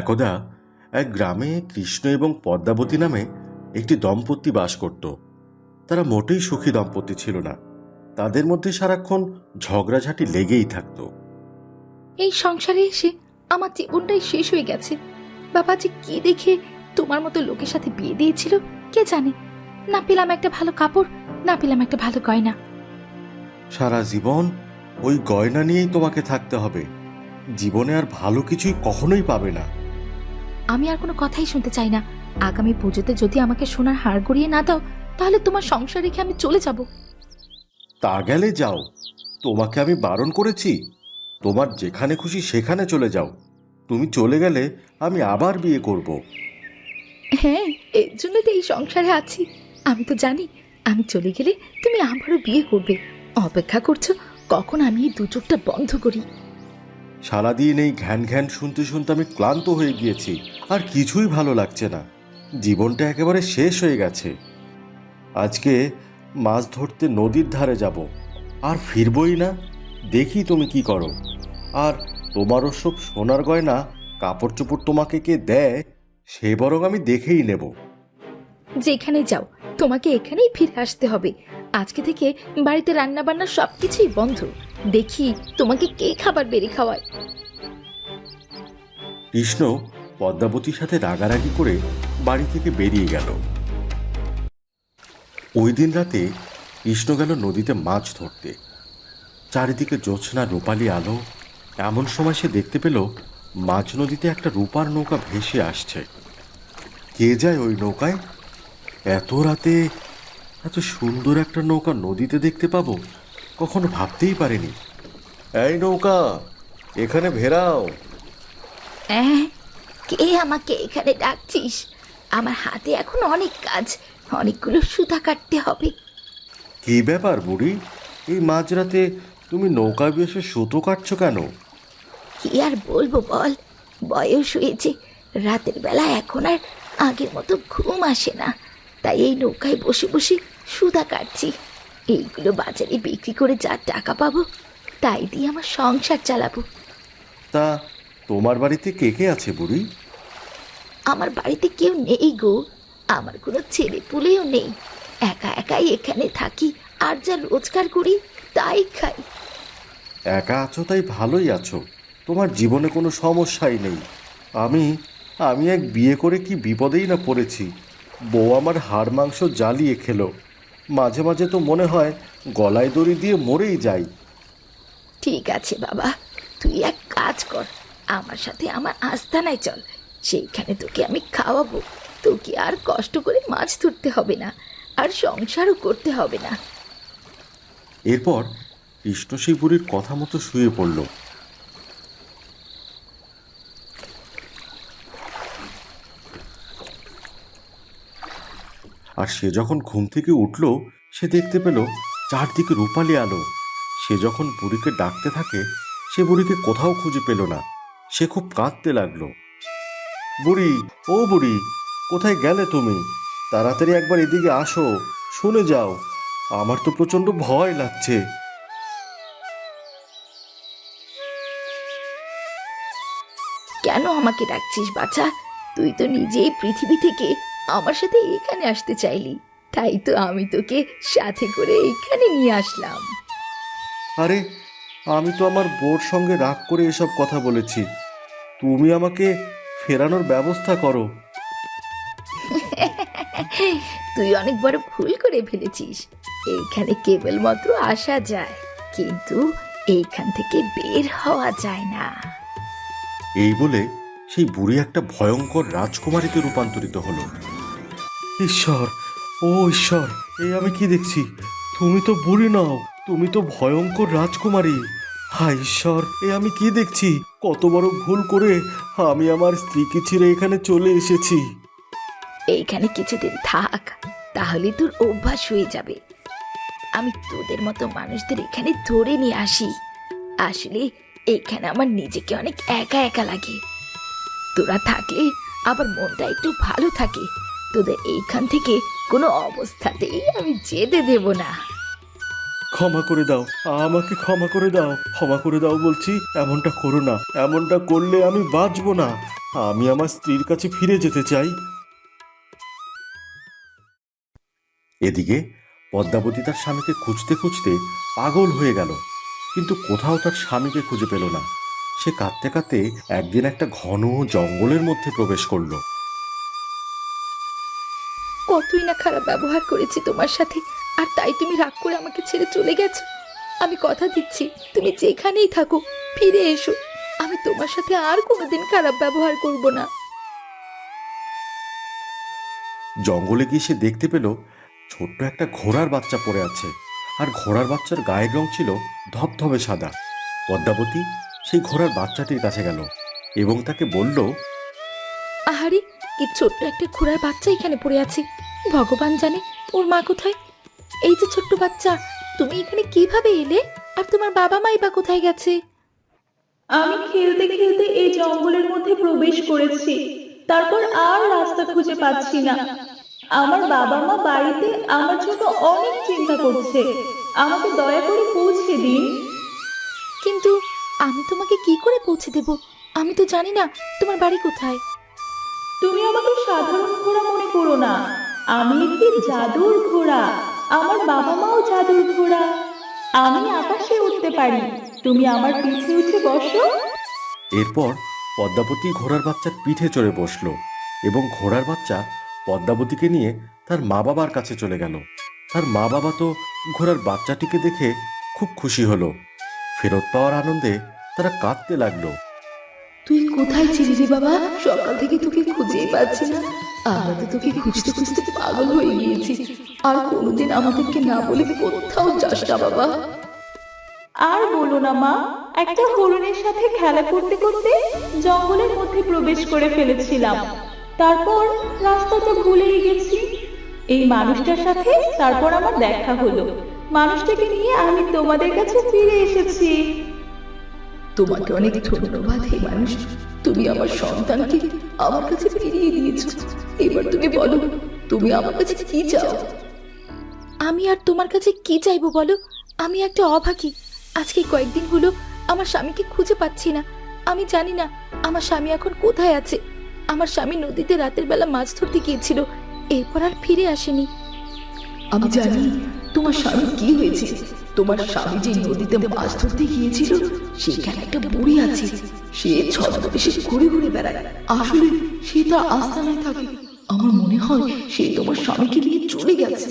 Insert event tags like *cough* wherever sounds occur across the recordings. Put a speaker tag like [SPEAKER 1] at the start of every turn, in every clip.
[SPEAKER 1] একদা এক গ্রামে কৃষ্ণ এবং পদ্মাবতী নামে একটি দম্পতি বাস করত। তারা মোটেই সুখী দম্পতি ছিল না। তাদের মধ্যে সারাক্ষণ ঝগড়াঝাটি লেগেই থাকতো।
[SPEAKER 2] এই সংসারে এসে আমার জীবনটাই শেষ হয়ে গেছে। বাবা যে কি দেখে তোমার মতো লোকের সাথে বিয়ে দিয়েছিল কে জানে? না পেলাম একটা ভালো কাপড় না পেলাম একটা ভালো গয়না।
[SPEAKER 1] সারা জীবন ওই গয়না নিয়েই তোমাকে থাকতে হবে। জীবনে আর ভালো কিছুই কখনোই পাবে না।
[SPEAKER 2] আমি আর কোনো কথাই শুনতে চাই না। আগামী পুজোতে যদি আমাকে সোনার হার গড়িয়ে না দাও তাহলে তোমার সংসার রেখে আমি চলে যাব।
[SPEAKER 1] তা গেলে যাও। তোমাকে আমি বারণ করেছি। তোমার যেখানে খুশি সেখানে চলে যাও। তুমি চলে গেলে আমি আবার বিয়ে করব।
[SPEAKER 2] হ্যাঁ এর জন্য তো এই সংসারে আছি। আমি তো জানি আমি চলে গেলে তুমি আবারও বিয়ে করবে। অপেক্ষা করছ কখন আমি এই দু চোখটা বন্ধ করি।
[SPEAKER 1] সারাদিন এই ঘ্যান ঘ্যান শুনতে শুনতে আমি ক্লান্ত হয়ে গিয়েছি, আর কিছুই ভালো লাগছে না। জীবনটা একেবারে শেষ হয়ে গেছে। আজকে মাছ ধরতে নদীর ধারে যাব, আর ফিরবই না? দেখি তুমি কি করো। আর তোমারও সব সোনার গয়না কাপড় চোপড় তোমাকে কে দেয়, সে বরং আমি দেখেই নেব।
[SPEAKER 2] যেখানে যাও, তোমাকে এখানেই ফিরে আসতে হবে। আজকে থেকে বাড়িতে রান্না বান্না সবকিছুই বন্ধ। দেখি তোমাকে কে খাবার বেড়ে খাওয়ায়?
[SPEAKER 1] কৃষ্ণ পদ্মাবতীর সাথে রাগারাগি করে বাড়ি থেকে বেরিয়ে গেল। ওই দিন রাতে কৃষ্ণ গেল নদীতে মাছ ধরতে। চারিদিকে জ্যোৎস্না রূপালি আলো, এমন সময় সে দেখতে পেল মাঝ নদীতে একটা রূপার নৌকা ভেসে আসছে। কে যায় ওই নৌকায়? এত রাতে এত সুন্দর একটা নৌকা নদীতে দেখতে পাবো? কখনো ভাবতেই পারিনি। এই নৌকা এখানে ভেরাও
[SPEAKER 2] হ্যাঁ কে আমাকে এখানে ডাকছিস? আমার হাতে এখন অনেক কাজ অনেকগুলো সুতা কাটতে হবে।
[SPEAKER 1] কি ব্যাপার বুড়ি? এই মাঝরাতে তুমি নৌকায় বসে সুতো কাটছো কেন?
[SPEAKER 2] কি আর বলব বল বয়স হয়েছে। রাতের বেলা এখন আর আগের মতো ঘুম আসে না। তাই এই নৌকায় বসে বসে সুতা কাটছি। এইগুলো বাজারে বিক্রি করে যা টাকা পাবো তাই দিয়ে আমার সংসার চালাবো।
[SPEAKER 1] তা তোমার বাড়িতে কে কে আছে বুড়ি?
[SPEAKER 2] আমার বাড়িতে কেউ নেই গো আমার কোনো ছেলে পুলেও নেই। একা একাই এখানে থাকি আর যা রোজগার করি তাই খাই।
[SPEAKER 1] একা আছো তাই ভালোই আছো তোমার জীবনে কোনো সমস্যাই নেই। আমি আমি এক বিয়ে করে কি বিপদেই না পড়েছি। বউ আমার হাড় মাংস জ্বালিয়ে খেলো মাঝে মাঝে তো মনে হয় গলায় দড়ি দিয়ে মরেই যাই।
[SPEAKER 2] ঠিক আছে বাবা তুই এক কাজ কর আমার সাথে আমার আস্তানায় চল সেইখানে তোকে আমি খাওয়াবো। তোকে আর কষ্ট করে মাছ ধরতে হবে না আর সংসারও করতে হবে না।
[SPEAKER 1] এরপর কৃষ্ণ সেই বুড়ির কথা মতো শুয়ে পড়ল। আর সে যখন ঘুম থেকে উঠল, সে দেখতে পেল চারদিকে রূপালি আলো। সে যখন বুড়িকে ডাকতে থাকে, সে বুড়িকে কোথাও খুঁজে পেল না। সে খুব কাঁদতে লাগল। বুড়ি, ও বুড়ি, কোথায় গেলে তুমি? তাড়াতাড়ি একবার এদিকে আসো, শুনে যাও। আমার তো প্রচণ্ড ভয় লাগছে।
[SPEAKER 2] কেন আমাকে ডাকছিস বাছা? তুই তো নিজেই পৃথিবী থেকে আমার সাথে এখানে আসতে চাইলি। তাই তো আমি তোকে সাথে করে এখানে নিয়ে আসলাম।
[SPEAKER 1] আরে আমি তো আমার বোর সঙ্গে রাগ করে এসব কথা বলেছি। তুমি আমাকে ফেরানোর ব্যবস্থা করো। *laughs*
[SPEAKER 2] তুই অনেক বড় ভুল করে ফেলেছিস। এইখানে কেবলমাত্র আসা যায় কিন্তু এইখান থেকে বের হওয়া যায় না।
[SPEAKER 1] এই বলে সেই বুড়ি একটা ভয়ঙ্কর রাজকুমারীতে রূপান্তরিত হলো। ঈশ্বর, ও ঈশ্বর এই আমি কি দেখছি? তুমি তো বুড়ি নও, তুমি তো ভয়ঙ্কর রাজকুমারী। হায় ঈশ্বর, এ আমি কি দেখছি? কত বড় ভুল করে আমি আমার স্ত্রীকে ছেড়ে এখানে চলে এসেছি।
[SPEAKER 2] এইখানে কিছুদিন থাক তাহলে তোর অভ্যাস হয়ে যাবে। আমি তোদের মতো মানুষদের এখানে ধরে নিয়ে আসি। আসলে এইখানে আমার নিজেকে অনেক একা একা লাগে। তোরা থাকলে আবার মনটা একটু ভালো থাকে। তোদের এইখান থেকে কোনো অবস্থাতেই আমি যেতে দেব না।
[SPEAKER 1] ক্ষমা করে দাও আমাকে ক্ষমা করে দাও ক্ষমা করে দাও বলছি এমনটা করো না এমনটা করলে আমি বাঁচবো না আমি আমার স্ত্রীর কাছে ফিরে যেতে চাই। এদিকে পদ্মাবতী তার স্বামীকে খুঁজতে খুঁজতে পাগল হয়ে গেল কিন্তু কোথাও তার স্বামীকে খুঁজে পেল না। সে কাঁদতে কাঁদতে একদিন একটা ঘন জঙ্গলের মধ্যে প্রবেশ করল।
[SPEAKER 2] কতই না খারাপ ব্যবহার করেছি তোমার সাথে, আর তাই তুমি রাগ করে আমাকে ছেড়ে চলে গেছো। আমি কথা দিচ্ছি, তুমি যেখানেই থাকো, ফিরে এসো। আমি তোমার সাথে আর কোনোদিন খারাপ ব্যবহার করব না।
[SPEAKER 1] জঙ্গলে গিয়ে সে দেখতে পেল, ছোট্ট একটা ঘোড়ার বাচ্চা পড়ে আছে। আর ঘোড়ার বাচ্চার গায়ের রং ছিল ধবধবে সাদা। পদ্মাবতী সেই ঘোড়ার বাচ্চাটির কাছে গেল এবং তাকে বলল
[SPEAKER 2] কি ছোট্ট একটা ঘোড়ার বাচ্চা এখানে পড়ে আছে। ভগবান জানে ওর মা কোথায়? এই যে ছোট্ট বাচ্চা তুমি এখানে কীভাবে এলে? আর তোমার বাবা মাই বা কোথায় গেছে?
[SPEAKER 3] আমি খেলতে খেলতে এই জঙ্গলের মধ্যে প্রবেশ করেছি। তারপর আর রাস্তা খুঁজে পাচ্ছি না। আমার বাবা মা বাড়িতে আমার জন্য অনেক চিন্তা করছে। আমাকে দয়া করে পৌঁছে দিন।
[SPEAKER 2] কিন্তু আমি তোমাকে কি করে পৌঁছে দেব? আমি তো জানি না তোমার বাড়ি কোথায়।
[SPEAKER 3] তুমি আমাকে সাধারণ ঘোড়া মনে করো না। আমি একটি জাদুর ঘোড়া। আমার বাবা মাও জাদুর ঘোড়া। আমি আকাশে উঠতে পারি। তুমি আমার পিঠে উঠে বসো।
[SPEAKER 1] এরপর পদ্মাবতী ঘোড়ার বাচ্চার পিঠে চড়ে বসল এবং ঘোড়ার বাচ্চা পদ্মাবতীকে নিয়ে তার মা বাবার কাছে চলে গেল। তার মা বাবা তো ঘোড়ার বাচ্চাটিকে দেখে খুব খুশি হলো। ফেরত পাওয়ার আনন্দে তারা কাঁদতে লাগল।
[SPEAKER 2] তুই কোথায় ছিলি রে বাবা? সকাল থেকে তোকে খুঁজেই পাচ্ছি না। আমরা তো তোকে খুঁজতে খুঁজতে পাগল হয়ে গিয়েছি। আর কোনোদিন আমাদেরকে না বলে কোথাও যাস না বাবা।
[SPEAKER 3] আর বলো না মা, একটা হরিণের সাথে খেলা করতে করতে জঙ্গলের মধ্যে প্রবেশ করে ফেলেছিলাম। তারপর রাস্তা তো ভুলেই গেছি। এই মানুষটার সাথে তারপর আমার দেখা হলো। মানুষটাকে নিয়ে আমি তোমাদের কাছে ফিরে এসেছি।
[SPEAKER 2] তোমাকে অনেক ধন্যবাদ হে মানুষ। তুমি আমার সন্তানকে আমার কাছে ফিরিয়ে দিয়েছ। এবার তুমি বলো তুমি আমার কাছে কি চাও? আমি আর তোমার কাছে কি চাইব বলো? আমি একটা অভাগী। আজকে কয়েকদিন হলো আমার স্বামীকে খুঁজে পাচ্ছি না। আমি জানি না আমার স্বামী এখন কোথায় আছে। আমার স্বামী নদীতে রাতের বেলা মাছ ধরতে গিয়েছিল। এরপর আর ফিরে আসেনি। আমি জানি তোমার স্বামী কি হয়েছে। তোমার স্বামী যে নদীতে মাছ ধরতে গিয়েছিল সেখানে একটা বুড়ি আছে। সে ছদ্মবেশে ঘুরে ঘুরে বেড়ায়। আসলে সে তার আস্তানায় থাকে। আমার মনে হয় সে তোমার স্বামীকে নিয়ে চলে গেছে।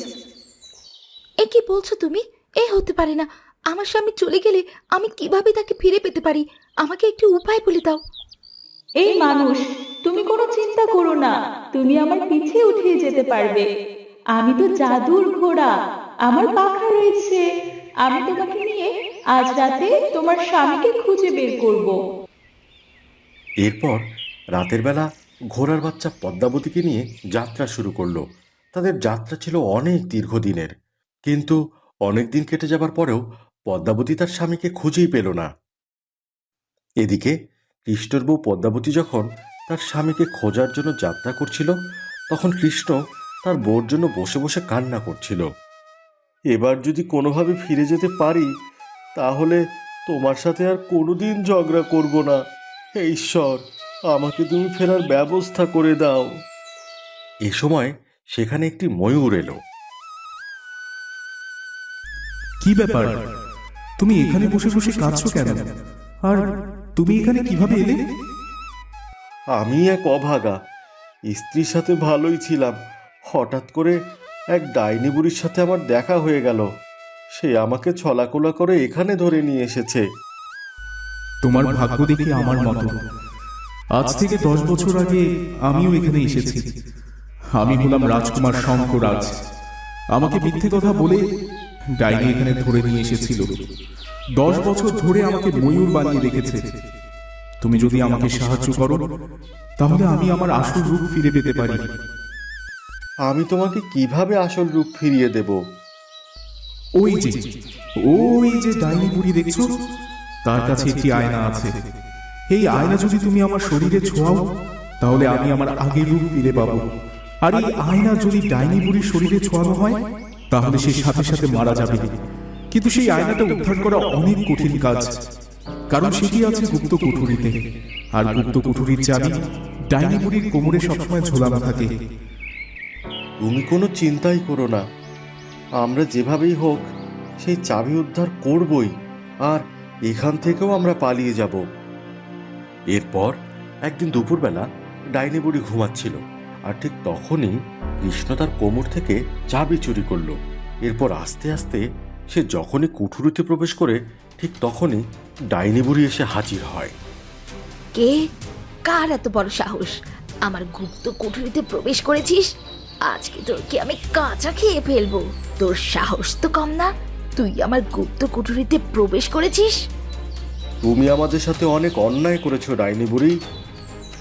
[SPEAKER 2] এ কি বলছো তুমি? এ হতে পারে না। আমার স্বামী চলে গেলে আমি কীভাবে তাকে ফিরে পেতে পারি? আমাকে একটু উপায় বলে দাও।
[SPEAKER 3] এই মানুষ তুমি কোনো চিন্তা করো না। তুমি আমার পিঠে উঠিয়ে যেতে পারবে। আমি তো জাদুর ঘোড়া। আমার পাখা রয়েছে। আমি তোমাকে নিয়ে আজ রাতে তোমার স্বামীকে খুঁজে বের করব।
[SPEAKER 1] এরপর রাতের বেলা ঘোড়ার বাচ্চা পদ্মাবতীকে নিয়ে যাত্রা শুরু করল। তাদের যাত্রা ছিল অনেক দীর্ঘদিনের। কিন্তু অনেক দিন কেটে যাবার পরেও পদ্মাবতী তার স্বামীকে খুঁজেই পেল না। এদিকে কৃষ্ণর বউ পদ্মাবতী যখন তার স্বামীকে খোঁজার জন্য যাত্রা করছিল, তখন কৃষ্ণ তার বউর জন্য বসে বসে কান্না করছিল। এবার যদি কোনোভাবে ফিরে যেতে পারি তাহলে তোমার সাথে আর কোনোদিন ঝগড়া করব না। হে ঈশ্বর আমাকে তুমি ফেরার ব্যবস্থা করে দাও। এ সময় সেখানে একটি ময়ূর এলো।
[SPEAKER 4] কি ব্যাপার? তুমি এখানে বসে বসে কাঁদছো কেন? আর তুমি এখানে কীভাবে এলে?
[SPEAKER 1] আমি এক অভাগা স্ত্রীর সাথে ভালোই ছিলাম। হঠাৎ করে এক ডাইনি বুড়ির সাথে আমার দেখা হয়ে গেল। সে আমাকে ছলাকোলা করে এখানে ধরে নিয়ে এসেছে।
[SPEAKER 4] তোমার ভাগ্য দেখি আমার মতো। আজ থেকে দশ বছর আগে আমিও এখানে এসেছি। আমি হলাম রাজকুমার শঙ্করাজ আমাকে মিথ্যে কথা বলে ডাইনি এখানে ধরে নিয়ে এসেছিল। দশ বছর ধরে আমাকে ময়ূর বানিয়ে রেখেছে। তুমি যদি আমাকে সাহায্য করো তাহলে আমি আমার আসল রূপ ফিরে পেতে পারি।
[SPEAKER 1] আমি তোমাকে কীভাবে আসল রূপ ফিরিয়ে দেব?
[SPEAKER 4] ওই যে ওই যে ডাইনি বুড়ি দেখছ? তার কাছে একটি আয়না আছে। এই আয়না যদি তুমি আমার শরীরে ছোঁয়াও, তাহলে আমি আমার আগের রূপ ফিরে পাবো। আর এই আয়না যদি ডাইনি বুড়ির শরীরে ছোঁয়ানো হয়, তাহলে সে সাথে সাথে মারা যাবে। কিন্তু সেই আয়নাটা উদ্ধার করা অনেক কঠিন কাজ। কারণ সেটি আছে গুপ্ত কুঠুরিতে। আর গুপ্ত কুঠুরির চাবি ডাইনি বুড়ির কোমরে সবসময় ঝোলানো থাকে।
[SPEAKER 1] তুমি কোনো চিন্তাই করো না। আমরা যেভাবেই হোক, সেই চাবি উদ্ধার করবই, আর এখান থেকেও আমরা পালিয়ে যাব। এরপর একদিন দুপুরবেলা ডাইনি বুড়ি ঘুমাচ্ছিল, আর ঠিক তখনই কৃষ্ণ তার কোমর থেকে চাবি চুরি করল। এরপর আস্তে আস্তে সে যখনই কুঠুরিতে প্রবেশ করে, ঠিক তখনই ডাইনি বুড়ি এসে হাজির হয়।
[SPEAKER 2] কে? কার এত বড় সাহস? আমার গুপ্ত কুঠুরিতে প্রবেশ করেছিস? আজকে তোরকে আমি কাঁচা খেয়ে ফেলব। তোর সাহস তো কম না? তুই আমার গুপ্ত কুঠুরিতে প্রবেশ করেছিস?
[SPEAKER 1] তুমি আমাদের সাথে অনেক অন্যায় করেছ, ডাইনি বুড়ি।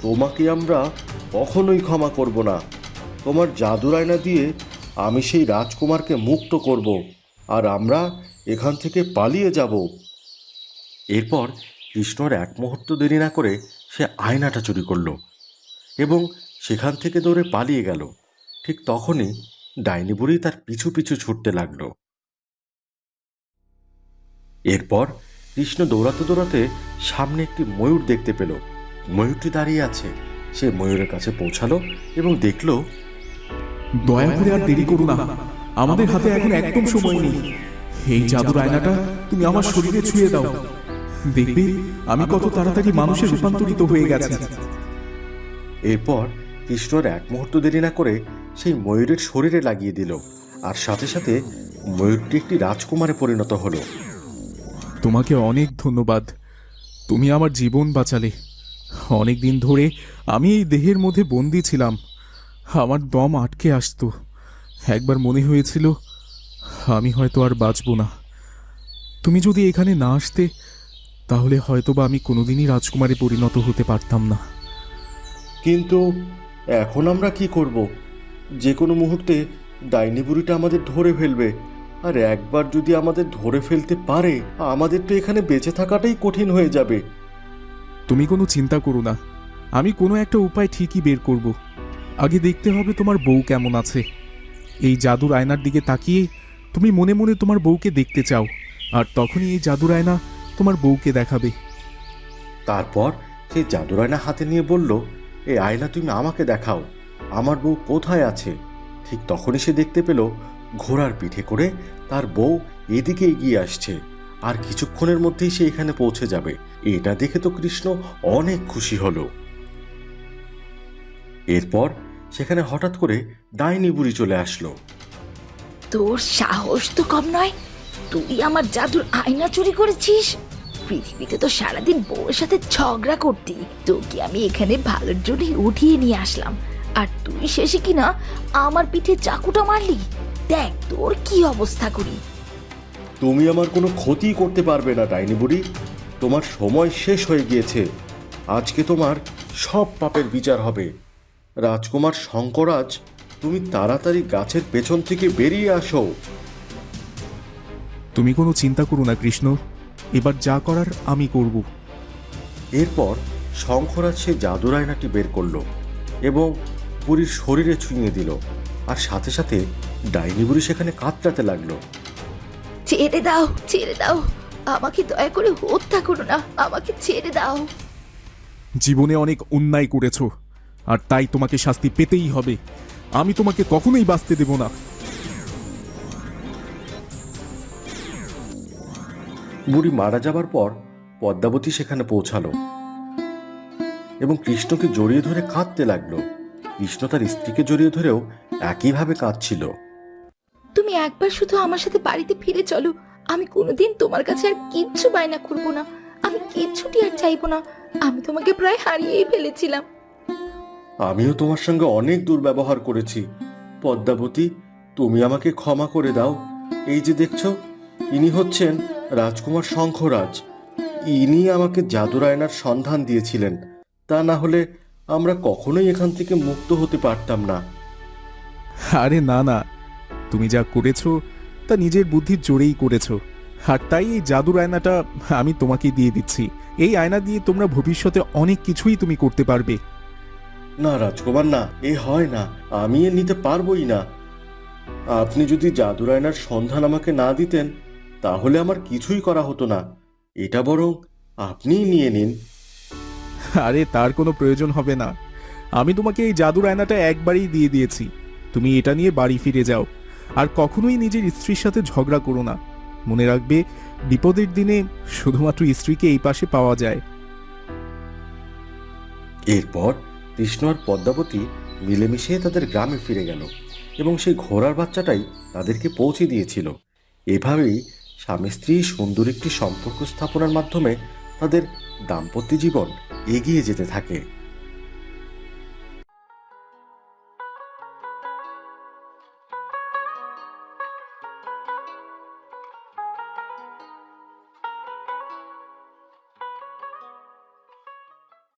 [SPEAKER 1] তোমাকে আমরা কখনোই ক্ষমা করব না। তোমার জাদুর আয়না দিয়ে আমি সেই রাজকুমারকে মুক্ত করব আর আমরা এখান থেকে পালিয়ে যাব। এরপর কৃষ্ণর এক মুহূর্ত দেরি না করে সে আয়নাটা চুরি করল এবং সেখান থেকে দৌড়ে পালিয়ে গেল। ঠিক তখনই ডাইনি বুড়ি তার পিছু পিছু ছুটতে লাগল। এরপর কৃষ্ণ দৌড়াতে দৌড়াতে সামনে একটি ময়ূর দেখতে পেল। ময়ূরটি দাঁড়িয়ে আছে। সে ময়ূরের কাছে পৌঁছালো এবং দেখল
[SPEAKER 4] দয়া করে আর দেরি করো না। আমাদের হাতে এখন একদম সময় নেই। এই জাদুর আয়নাটা তুমি আমার শরীরে ছুঁয়ে দাও। দেখবে আমি কত তাড়াতাড়ি মানুষে রূপান্তরিত হয়ে গেছে।
[SPEAKER 1] এরপর কৃষ্ণর এক মুহূর্ত দেরি না করে সেই ময়ূরের শরীরে লাগিয়ে দিল আর সাথে সাথে ময়ূরটি একটি রাজকুমারে পরিণত হলো।
[SPEAKER 4] তোমাকে অনেক ধন্যবাদ। তুমি আমার জীবন বাঁচালে। অনেক দিন ধরে আমি এই দেহের মধ্যে বন্দি ছিলাম। আমার দম আটকে আসতো। একবার মনে হয়েছিল আমি হয়তো আর বাঁচব না। তুমি যদি এখানে না আসতে তাহলে হয়তোবা আমি কোনোদিনই রাজকুমারে পরিণত হতে পারতাম না।
[SPEAKER 1] কিন্তু এখন আমরা কি করব? যে কোনো মুহূর্তে ডাইনি বুড়িটা আমাদের ধরে ফেলবে। আর একবার যদি আমাদের ধরে ফেলতে পারে আমাদের তো এখানে বেঁচে থাকাটাই কঠিন হয়ে যাবে।
[SPEAKER 4] তুমি কোনো চিন্তা করো না। আমি কোনো একটা উপায় ঠিকই বের করব। আগে দেখতে হবে তোমার বউ কেমন আছে। এই জাদুর আয়নার দিকে তাকিয়ে তুমি মনে মনে তোমার বউকে দেখতে চাও আর তখনই এই জাদুর আয়না তোমার বউকে দেখাবে।
[SPEAKER 1] তারপর সে জাদুর আয়না হাতে নিয়ে বলল এই আয়না তুমি আমাকে দেখাও। আমার বউ কোথায় আছে? ঠিক তখনই সে দেখতে পেল ঘোড়ার পিঠে করে তার বউ এদিকে এগিয়ে আসছে। আর কিছুক্ষণের মধ্যেই সে এখানে পৌঁছে যাবে। এটা দেখে তো কৃষ্ণ অনেক খুশি হলো। এরপর সেখানে হঠাৎ করে ডাইনি বুড়ি চলে আসলো।
[SPEAKER 2] তোর সাহস তো কম নয়। তুই আমার জাদুর আয়না চুরি করেছিস? পৃথিবীতে তো সারাদিন বউয়ের সাথে ঝগড়া করতি। তোকে আমি এখানে ভালোর জন্যই উঠিয়ে নিয়ে আসলাম। আর তুই শেষে কিনা আমার পিঠে চাকুটা মারলি? দেখ তোর কি অবস্থা করি।
[SPEAKER 1] তুমি আমার কোনো ক্ষতি করতে পারবে না ডাইনি বুড়ি। তোমার সময় শেষ হয়ে গিয়েছে। আজকে তোমার সব পাপের বিচার হবে। রাজকুমার শঙ্করাজ তুমি তাড়াতাড়ি গাছের পেছন থেকে বেরিয়ে আসো।
[SPEAKER 4] তুমি কোনো চিন্তা করো না কৃষ্ণ। এবার যা করার আমি করব।
[SPEAKER 1] এরপর শঙ্করাজ সে জাদুর আয়নাটি বের করল এবং বুড়ির শরীরে ছুঁয়ে দিল আর সাথে সাথে ডাইনি বুড়ি সেখানে কাতরাতে লাগল।
[SPEAKER 2] ছেড়ে দাও ছেড়ে দাও। আমাকে দয়া করে হত্যা করো না। আমাকে ছেড়ে দাও।
[SPEAKER 4] জীবনে অনেক অন্যায় করেছ আর তাই তোমাকে শাস্তি পেতেই হবে। আমি তোমাকে কখনোই বাঁচতে দেব না।
[SPEAKER 1] বুড়ি মারা যাবার পর পদ্মাবতী সেখানে পৌঁছালো এবং কৃষ্ণকে জড়িয়ে ধরে কাঁদতে লাগল। কৃষ্ণ তার স্ত্রীকে জড়িয়ে ধরেও একইভাবে কাঁদছিল।
[SPEAKER 2] তুমি একবার শুধু আমার সাথে বাড়িতে ফিরে চলো। আমি কোনোদিন তোমার কাছে আর কিচ্ছু বায়না করব না। আমি কিচ্ছুটি আর চাইব না। আমি তোমাকে প্রায় হারিয়েই ফেলেছিলাম।
[SPEAKER 1] আমিও তোমার সঙ্গে অনেক দুর্ব্যবহার করেছি। পদ্মাবতী তুমি আমাকে ক্ষমা করে দাও। এই যে দেখছ ইনি হচ্ছেন রাজকুমার শঙ্খরাজ। ইনি আমাকে জাদুর আয়নার সন্ধান দিয়েছিলেন। তা না হলে আমরা কখনোই এখান থেকে মুক্ত হতে পারতাম না।
[SPEAKER 4] আরে না না। তুমি যা করেছ তা নিজের বুদ্ধির জোরেই করেছ। আর তাই এই জাদুর আয়নাটা আমি তোমাকে দিয়ে দিচ্ছি। এই আয়না দিয়ে তোমরা ভবিষ্যতে অনেক কিছুই তুমি করতে পারবে।
[SPEAKER 1] না রাজকুমার না এ হয় না। আমি এ নিতে পারবই না। আপনি যদি জাদুর আয়নার সন্ধান আমাকে না দিতেন তাহলে আমার কিছুই করা হতো না। এটা বরং আপনিই নিয়ে নিন।
[SPEAKER 4] আরে, তার কোনো প্রয়োজন হবে না। আমি তোমাকে এই জাদুর আয়নাটা একবারই দিয়ে দিয়েছি। তুমি এটা নিয়ে বাড়ি ফিরে যাও। আর কখনোই নিজের স্ত্রীর সাথে ঝগড়া করো না। মনে রাখবে, বিপদের দিনে শুধুমাত্র স্ত্রীকে এই পাশে পাওয়া যায়।
[SPEAKER 1] এরপর কৃষ্ণ আর পদ্মাবতী মিলেমিশে তাদের গ্রামে ফিরে গেল এবং সেই ঘোড়ার বাচ্চাটাই তাদেরকে পৌঁছে দিয়েছিল। এভাবেই স্বামী স্ত্রী সুন্দর একটি সম্পর্ক স্থাপনার মাধ্যমে তাদের দাম্পত্য জীবন এগিয়ে যেতে থাকে।